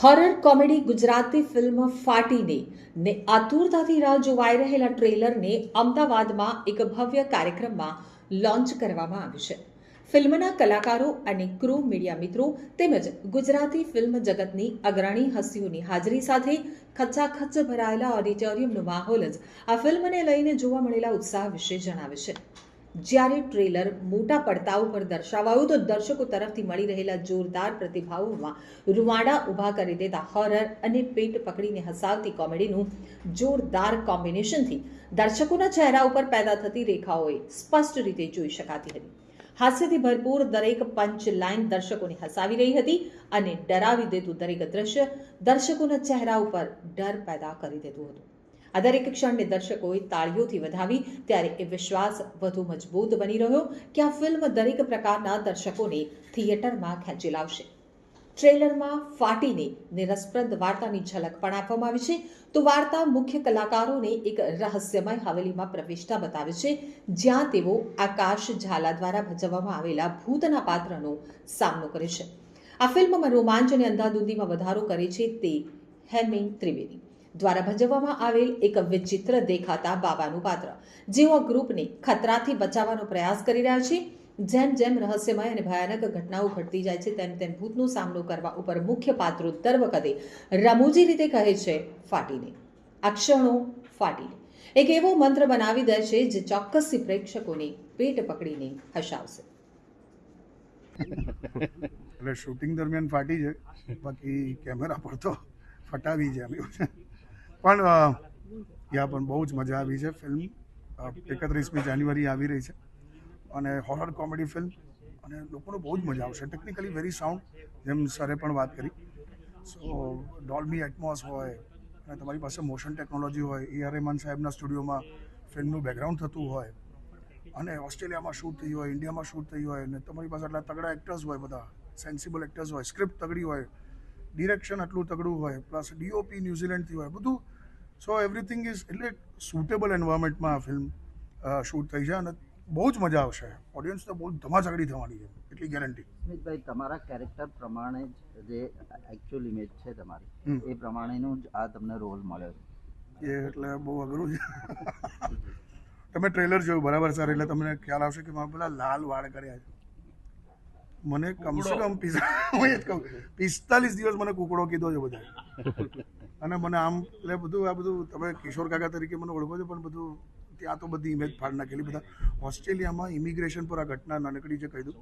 Horror comedy Gujarati film Faati Ne, ને આતુરતાથી રાહ જોવાઈ રહેલા ટ્રેલરને અમદાવાદમાં એક ભવ્ય કાર્યક્રમમાં લોન્ચ કરવામાં આવ્યું છે. ફિલ્મના કલાકારો અને ક્રૂ મીડિયા મિત્રો તેમજ ગુજરાતી ફિલ્મ જગતની અગ્રણી હસ્તીઓની હાજરી સાથે ખચાખચ ભરાયેલા ઓડિટોરિયમનો માહોલ જ આ ફિલ્મને લઈને જોવા મળેલા ઉત્સાહ વિશે જણાવે છે. જ્યારે ટ્રેલર મોટા પડતા ઉપર દર્શાવાયું તો દર્શકો તરફથી મળી રહેલા જોરદાર પ્રતિભાવોમાં રૂવાડા ઊભા કરી દેતા હોરર અને પેટ પકડીને હસાવતી કોમેડીનું જોરદાર કોમ્બિનેશનથી દર્શકોના ચહેરા ઉપર પેદા થતી રેખાઓએ સ્પષ્ટ રીતે જોઈ શકાતી હતી. હાસ્યથી ભરપૂર દરેક પંચ લાઇન દર્શકોને હસાવી રહી હતી અને ડરાવી દેતું દરેક દ્રશ્ય દર્શકોના ચહેરા ઉપર ડર પેદા કરી દેતું હતું. આ દરેક ક્ષણને દર્શકોએ તાળીઓથી વધાવી ત્યારે એ વિશ્વાસ વધુ મજબૂત બની રહ્યો કે આ ફિલ્મ દરેક પ્રકારના દર્શકોને થિયેટરમાં ખેંચી લાવશે. ટ્રેલરમાં ફાટીને ને વાર્તાની ઝલક પણ આપવામાં આવી છે. તો વાર્તા મુખ્ય કલાકારોને એક રહસ્યમય હવેલીમાં પ્રવેશતા બતાવે છે, જ્યાં તેઓ આકાશ ઝાલા દ્વારા ભજવવામાં આવેલા ભૂતના પાત્રનો સામનો કરે છે. આ ફિલ્મમાં રોમાંચ અને અંધાધૂંધીમાં વધારો કરે છે તે હેમિંગ ત્રિવેદી. દ્વારા ભજવવામાં આવેલ એક વિચિત્ર દેખાતા બાબાનું પાત્ર. જેઓ ગ્રુપને ખતરાથી બચાવવાનો પ્રયાસ કરી રહ્યા છે, જેમ જેમ રહસ્યમય અને ભયાનક ઘટનાઓ ઘટતી જાય છે, તેમ તેમ ભૂતનો સામનો કરવા ઉપર મુખ્ય પાત્રો દર વખતે રમૂજી રીતે કહે છે, ફાટીને. આ ક્ષણો ફાટીને. એક એવો મંત્ર બનાવી દે છે, જે ચોક્કસ પ્રેક્ષકોને પેટ પકડીને હસાવશે. એટલે શૂટિંગ દરમિયાન ફાટી છે બાકી કેમેરા પર તો ફટાવી છે. પણ ત્યાં પણ બહુ જ મજા આવી છે ફિલ્મ. એકત્રીસમી જાન્યુઆરી આવી રહી છે. અને હોરર કોમેડી ફિલ્મ અને લોકોને બહુ જ મજા આવશે. ટેકનિકલી વેરી સાઉન્ડ જેમ સરે પણ વાત કરી. સો ડોલ્મી એટમોસ હોય, અને તમારી પાસે મોશન ટેકનોલોજી હોય એ આર રહેમાન સાહેબના સ્ટુડિયોમાં ફિલ્મનું બેકગ્રાઉન્ડ થતું હોય, અને ઓસ્ટ્રેલિયામાં શૂટ થઈ હોય, ઇન્ડિયામાં શૂટ થઈ હોય અને તમારી પાસે આટલા તગડા એક્ટર્સ હોય બધા સેન્સિબલ એક્ટર્સ હોય સ્ક્રિપ્ટ તગડી હોય ડિરેક્શન આટલું તગડું હોય પ્લસ ડીઓપી ન્યુઝીલેન્ડથી હોય બધું. સો એવરીથિંગ ઇઝ એટલે સુટેબલ એન્વાયરમેન્ટમાં આ ફિલ્મ શૂટ થઈ છે અને બહુ જ મજા આવશે. ઓડિયન્સને બહુ ધમાચકડી થવાની છે એટલી ગેરંટી ભાઈ તમારા કેરેક્ટર પ્રમાણે જ જે એકચ્યુઅલ ઇમેજ છે તમારી એ પ્રમાણેનું જ આ તમને રોલ મળ્યો છે. એ એટલે બહુ અઘરું છે. તમે ટ્રેલર જોયું બરાબર સર એટલે તમને ખ્યાલ આવશે કે મારા પેલા લાલ વાળ કર્યા છે. મને કમસે કમ હું એ જ કહું. પિસ્તાલીસ દિવસ મને કુકડો કીધો છે બધા અને મને આમ એટલે બધું આ બધું તમે કિશોર કાકા તરીકે મને ઓળખો છો પણ બધું ત્યાં તો બધી ઇમેજ ફાડ નાખેલી. બધા ઓસ્ટ્રેલિયામાં ઇમિગ્રેશન પર આ ઘટના નાનકડી છે કહી દઉં.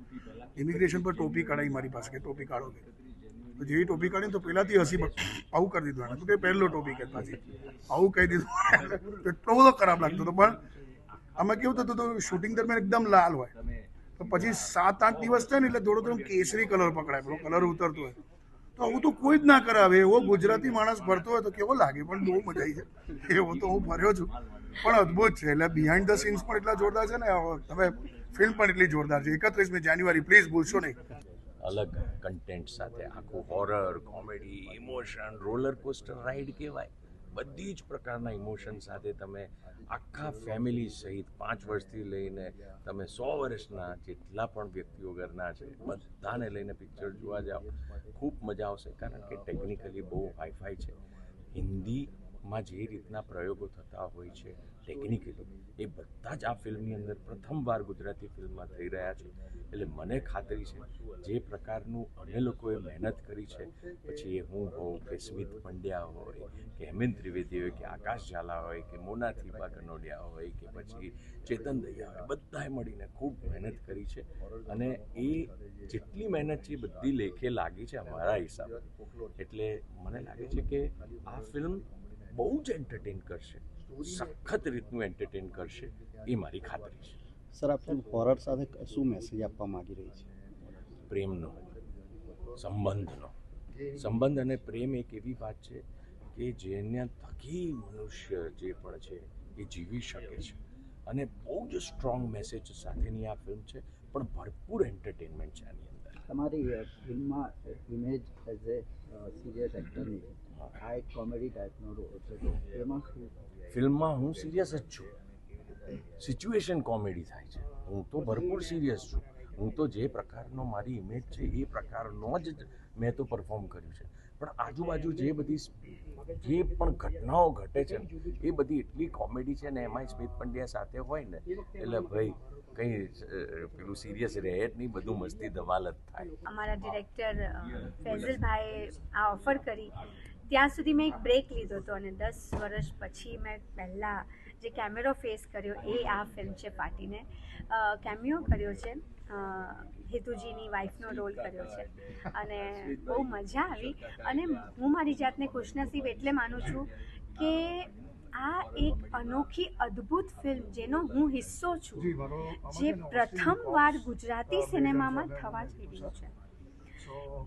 ઇમિગ્રેશન પર ટોપી કાઢાઈ મારી પાસે કે ટોપી કાઢો કે. તો જેવી ટોપી કાઢી તો પહેલાંથી હસી આવું કરી દીધું એને તો કે પહેલો ટોપી કે પાછી. આવું કહી દીધું એટલો બધો ખરાબ લાગતો હતો. પણ આમાં કેવું થતું હતું શૂટિંગ દરમિયાન એકદમ લાલ હોય. તો પછી સાત, આઠ દિવસ થાય ને એટલે થોડો થોડો કેસરી કલર પકડાય, પેલો કલર ઉતરતો હોય. તો આવું તો કોઈ જ ના કરાવે. એવો ગુજરાતી માણસ ફરતો હોય તો કેવો લાગે? પણ બહુ મજા આવી છે એવો તો હું ફર્યો છું. પણ અદ્ભુત છે. એટલે બિહાઇન્ડ ધ સીન્સ પણ એટલા જોરદાર છે ને. તમે ફિલ્મ પણ એટલી જોરદાર છે. એકત્રીસમી જાન્યુઆરી પ્લીઝ ભૂલશો નહીં. અલગ કન્ટેન્ટ સાથે આખું horror comedy emotion roller coaster ride કહેવાય. બધી જ પ્રકારના ઇમોશન સાથે તમે આખા ફેમિલી સહિત પાંચ વર્ષથી લઈને તમે સો વર્ષના જેટલા પણ વ્યક્તિઓ ઘરના છે, બધાને લઈને પિક્ચર જોવા જાઓ, ખૂબ મજા આવશે. કારણ કે ટેકનિકલી બહુ હાઈફાઈ છે. હિન્દીમાં જે રીતના પ્રયોગો થતા હોય છે ટેકનિકલી એ બધા જ આ ફિલ્મની અંદર પ્રથમવાર ગુજરાતી ફિલ્મમાં થઈ રહ્યા છે. એટલે મને ખાતરી છે, જે પ્રકારનું અમે લોકોએ મહેનત કરી છે, પછી એ હું હોઉં કે સ્મિત પંડ્યા હોય, કે હેમેન્દ્ર ત્રિવેદી હોય, કે આકાશ ઝાલા હોય, કે મોના થીપા કનોડિયા હોય, કે પછી ચેતન દૈયા હોય, બધાએ મળીને ખૂબ મહેનત કરી છે. અને એ જેટલી મહેનત છે બધી લેખે લાગી છે અમારા હિસાબે. એટલે મને લાગે છે કે આ ફિલ્મ બહુ જ એન્ટરટેન કરશે. સખત રીતનું એન્ટરટેન કરશે એ મારી ખાતરી છે. સર આ ફિલ્મ હોરર સાથે શું મેસેજ આપવા માંગી રહી છે? પ્રેમનો સંબંધનો. સંબંધ અને પ્રેમ એક એવી વાત છે કે જેના થકી મનુષ્ય જે પણ છે એ જીવી શકે છે. અને બહુ જ સ્ટ્રોંગ મેસેજ સાથેની આ ફિલ્મ છે પણ ભરપૂર એન્ટરટેનમેન્ટ છે આની અંદર. તમારી ફિલ્મમાં ઇમેજ એઝ એ સિરિયસ એક્ટરની આ એક કોમેડી ટાઈપનો રોલ છે એમાં ફિલ્મમાં હું સિરિયસ જ છું. સિચ્યુએશન કોમેડી થાય છે. હું તો ભરપૂર સિરિયસ છું. હું તો જે પ્રકારનો મારી ઇમેજ છે એ પ્રકારનો જ મેં તો પરફોર્મ કર્યું છે. પણ આજુબાજુ જે બધી જે પણ ઘટનાઓ ઘટે છે ને એ બધી એટલી કોમેડી છે ને એમાંય સ્મિત પંડ્યા સાથે હોય ને એટલે ભાઈ કંઈ પેલું સિરિયસ રહે જ નહીં બધું મસ્તી ધમાલ જ થાય. અમારા ડિરેક્ટર ફૈઝલભાઈએ આ ઓફર કરી. ત્યાં સુધી મેં એક બ્રેક લીધો હતો અને દસ વર્ષ પછી મેં પહેલાં જે કેમેરો ફેસ કર્યો એ આ ફિલ્મ છે પાર્ટીને કેમિયો કર્યો છે. હેતુજીની વાઈફનો રોલ કર્યો છે. અને બહુ મજા આવી. અને હું મારી જાતને ખુશનસીબ એટલે માનું છું કે આ એક અનોખી અદ્ભુત ફિલ્મ જેનો હું હિસ્સો છું. જે પ્રથમવાર ગુજરાતી સિનેમામાં થવા જઈ રહ્યું છે.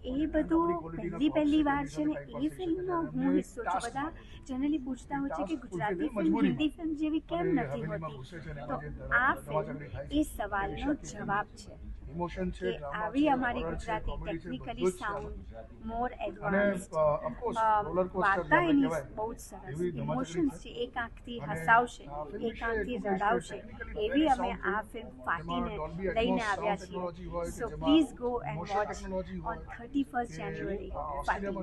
એ બધું પહેલી પહેલી વાર છે ને એ ફિલ્મનો હું હિસ્સો છું. બધા જનરલી પૂછતા હોય છે કે ગુજરાતી ફિલ્મ હિન્દી ફિલ્મ જેવી કેમ નથી હોતી? તો આ ફિલ્મ એ સવાલનો જવાબ છે. ઇમોશન છે આવી અમારી Gujarati technically sound more advance વાર્તા એની બહુ જ સરસ ઇમોશન્સ છે. એક આંખથી હસાવશે એક આંખથી રડાવશે એવી અમે આ ફિલ્મ ફાટીને લઈને આવ્યા છીએ. So please go and watch on thirty first January Faati